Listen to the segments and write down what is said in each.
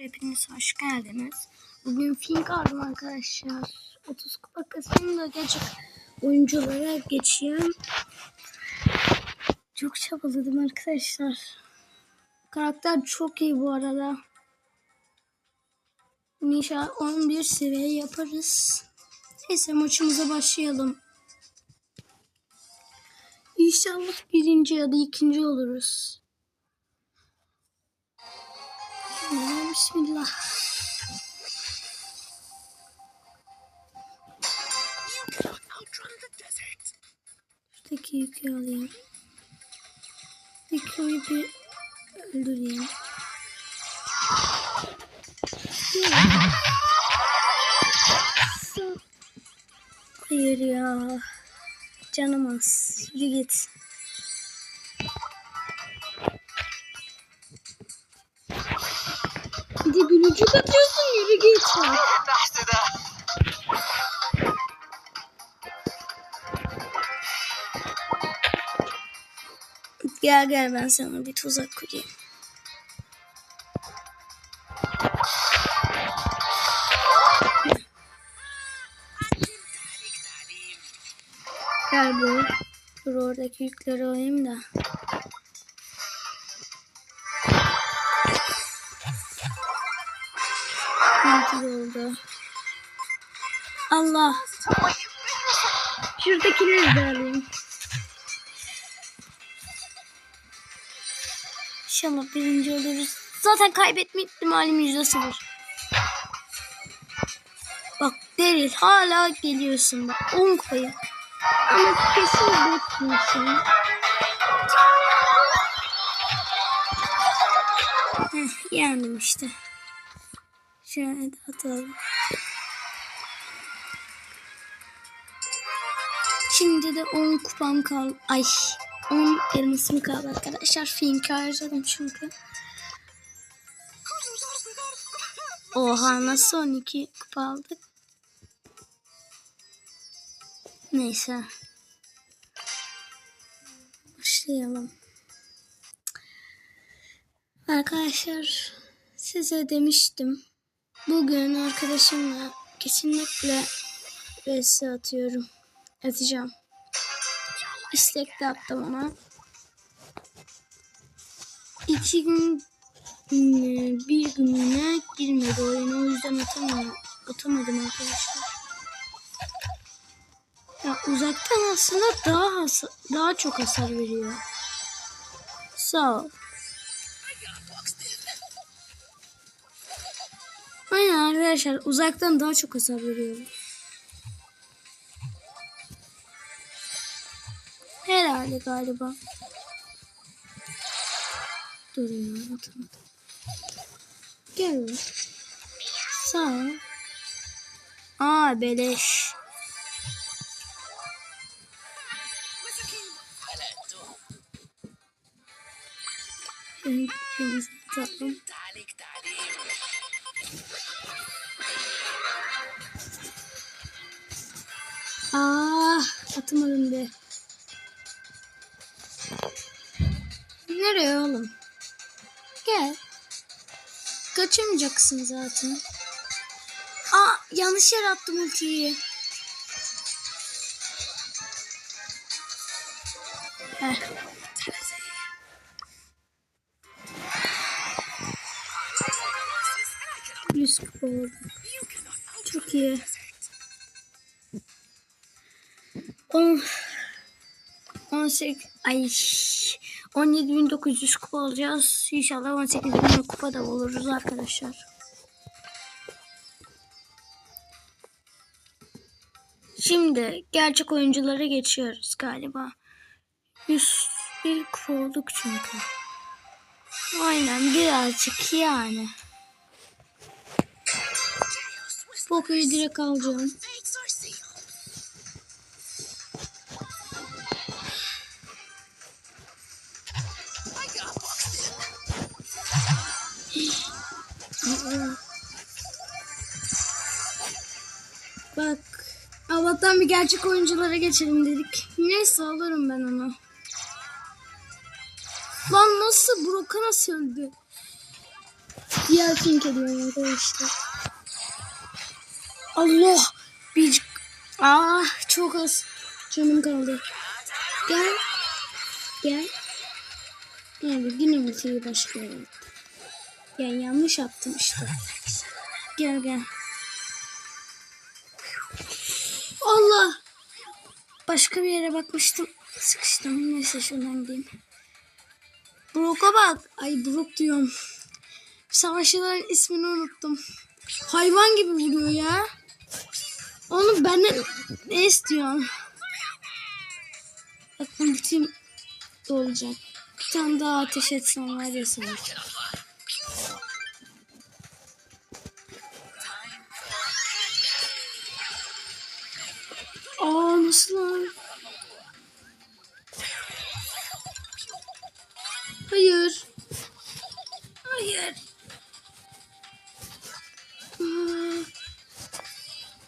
Hepiniz hoş geldiniz. Bugün Fink aldım arkadaşlar. 30 kupa kasayım da gerçek oyunculara geçeyim. Çok çabaladım arkadaşlar. Karakter çok iyi bu arada. İnşallah 11 seviye yaparız. Neyse maçımıza başlayalım. İnşallah birinci ya da ikinci oluruz. Bismillah. Şuradaki yükü alayım. Yüküyü bir öldüreyim. Hayır ya. Canım az. Yürü git. Bir de gülücük atıyorsun yere geç ya. Gel gel ben sana bir tuzak kurayım. Gel bu. Dur oradaki yükleri alayım da. Oldu? Allah. Şuradakileri de alayım. İnşallah birinci oluruz. Zaten kaybetme ihtimalim yüzde sıfır. Bak Deril hala geliyorsun bak 10 koyu. Ama kesin bitmiyorsun. Heh, yendim işte. Şöyle atalım. Şimdi de 10 kupam kaldı. Ay 10 elmasım kaldı arkadaşlar. Fink'i harcadım çünkü. Oha nasıl 12 kupa aldık? Neyse. Başlayalım. Arkadaşlar size demiştim. Bugün arkadaşımla kesinlikle vs atıyorum. Atacağım. İstek de attım ona. İki gün hmm, bir gününe girmedi oyuna o yüzden atamadım, atamadım arkadaşlar. Ya uzaktan aslında daha daha çok hasar veriyor. Sağ ol. Aynen arkadaşlar uzaktan daha çok hasar veriyor. Herhalde galiba. Dur ya atamadım. Gel. buraya. Sağ ol. Aa beleş. Şöyle tutalım. Ah atamadım be. Nereye oğlum? Gel. Kaçamayacaksın zaten. Aa yanlış yere attım ultiyi. Heh. Yüz kupa. Çok iyi. On, 18 ay 17.900 kupa alacağız. İnşallah 18.000 kupa da oluruz arkadaşlar. Şimdi gerçek oyunculara geçiyoruz galiba. 101 kupa olduk çünkü. Aynen birazcık yani. Poco'yu direkt alacağım. Bak. Allah'tan bir gerçek oyunculara geçelim dedik. Neyse alırım ben onu. Lan nasıl? Brock'a nasıl öldü? Diğer Fink ediyorum arkadaşlar. Allah! Bir... Ah çok az canım kaldı. Gel. Gel. Evet yine ultiyi başlıyorum. Yani yanlış yaptım işte. Gel gel. Allah! Başka bir yere bakmıştım. Sıkıştım. Neyse şuradan gideyim. Brock'a bak. Ay Brock diyorum. Savaşçıların ismini unuttum. Hayvan gibi vuruyor ya. Onu ben de ne istiyorum? Bakın bütün olacak. Bir tane daha ateş etsem var ya sanki. Hayır. Hayır. Aa,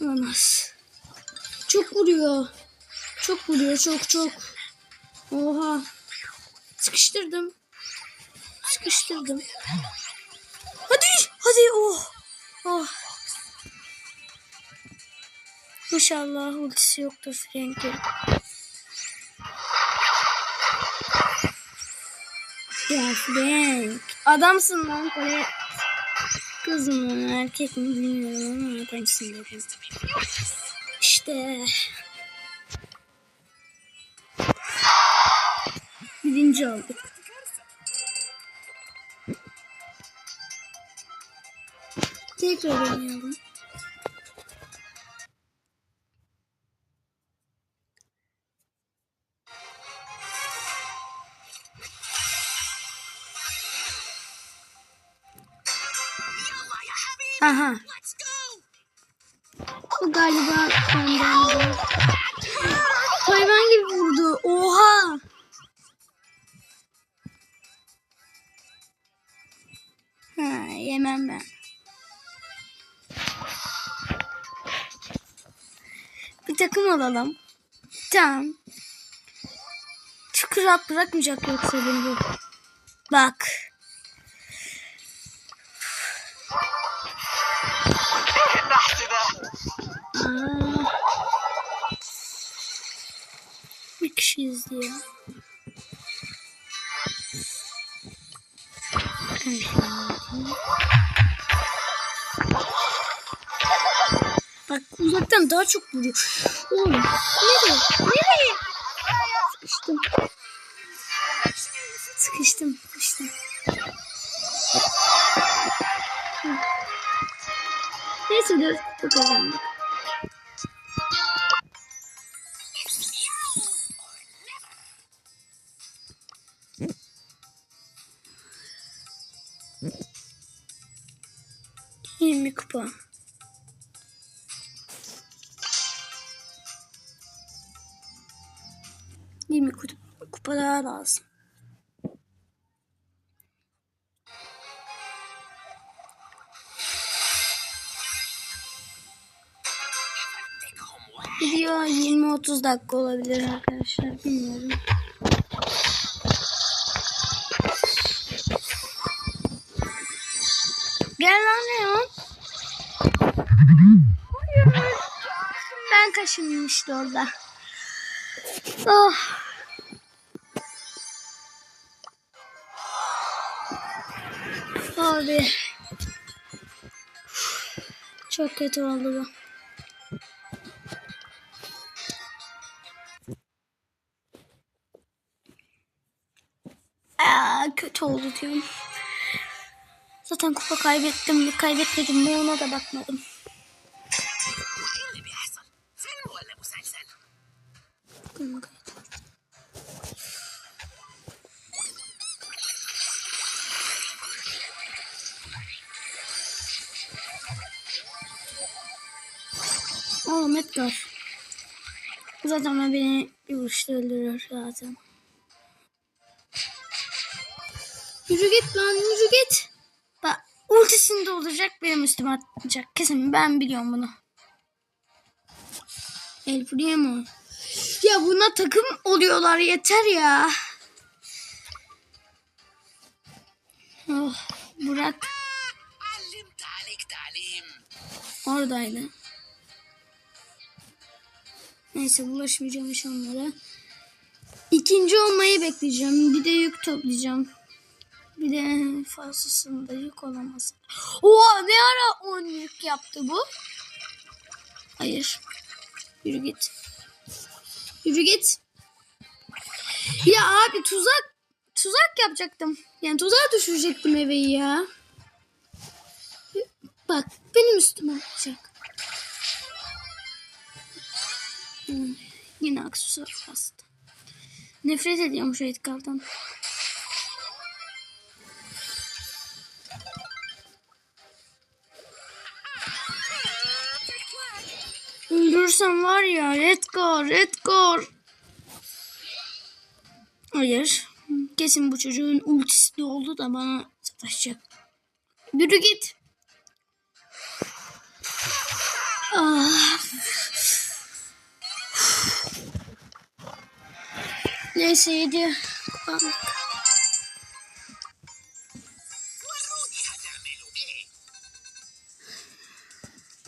Olmaz. Çok vuruyor. Çok vuruyor çok çok. Oha. Sıkıştırdım. Sıkıştırdım. Hadi hadi oh. Oh. İnşallah ultisi yoktur Frank'in. Frank. Adamsın lan Kore. Kız mı erkek mi bilmiyorum ama adamsın dedim. İşte. Birinci olduk. Tekrar oynayalım. De. Hayvan gibi vurdu. Oha. Ha, yemem ben. Bir takım alalım. Tamam. Çok rahat bırakmayacak yoksa beni bu. Bak. Kişi izliyor. Bak uzaktan daha çok vuruyor. Oğlum nereye? Nereye? Sıkıştım. Sıkıştım. Sıkıştım. Neyse dur. Bu kazandık. Yirmi kupa. Yirmi kupa, daha lazım. Video 20-30 dakika olabilir arkadaşlar. Bilmiyorum. İşte orada. Oh. Abi. Çok kötü oldu bu. Aa, kötü oldu diyorum. Zaten kupa kaybettim kaybetmedim ona da bakmadım. Ahmet Gar. Zaten ben beni bir vuruşta öldürür zaten. Yürü git lan yürü git. Bak ultisini dolduracak benim üstüme atacak. Kesin ben biliyorum bunu. El buraya? Ya buna takım oluyorlar yeter ya. Oh Burak. Oradaydı. Neyse bulaşmayacağım hiç onlara. İkinci olmayı bekleyeceğim. Bir de yük toplayacağım. Bir de fazlasında yük olamaz. Oha ne ara 10 yük yaptı bu? Hayır. Yürü git. Yürü git. Ya abi tuzak tuzak yapacaktım. Yani tuzağa düşürecektim evi ya. Bak benim üstüme atacak. Hmm, yine aksesuar bastı. Nefret ediyorum şu Edgar'dan. Öldürsem var ya Edgar, Edgar. Hayır. Kesin bu çocuğun ultisi de oldu da bana sataşacak. Yürü git. Ah. Neyse 7.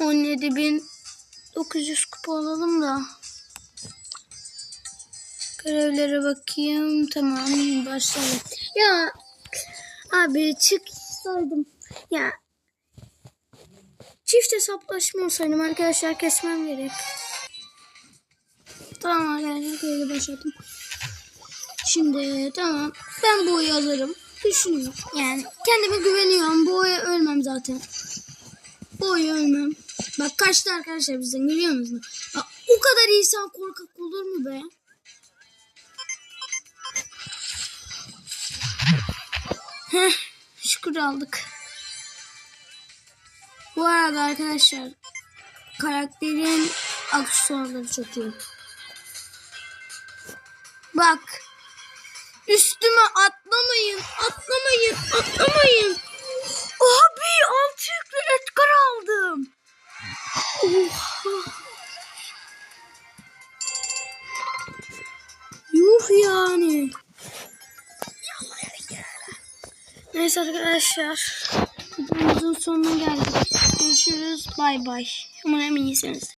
On yedi bin dokuz yüz kupa alalım da. Görevlere bakayım. Tamam başlayalım. Ya abi çıksaydım. Ya çift hesaplaşma olsaydım arkadaşlar kesmem gerek. Tamam arkadaşlar yani, böyle başladım. Şimdi tamam ben bu oyu alırım. Düşünüyorum. Yani kendime güveniyorum. Bu oya ölmem zaten. Bu oyu ölmem. Bak kaçtı arkadaşlar bizden görüyor musunuz? Bak, o kadar insan korkak olur mu be? Heh, şükür aldık. Bu arada arkadaşlar karakterin aksesuarları çok iyi. Bak üstüme atlamayın, atlamayın, atlamayın. Abi altı yüklü Edgar aldım. Oha. Yuh yani. Neyse arkadaşlar. Videomuzun sonuna geldik. Görüşürüz. Bay bay. Umarım iyisiniz.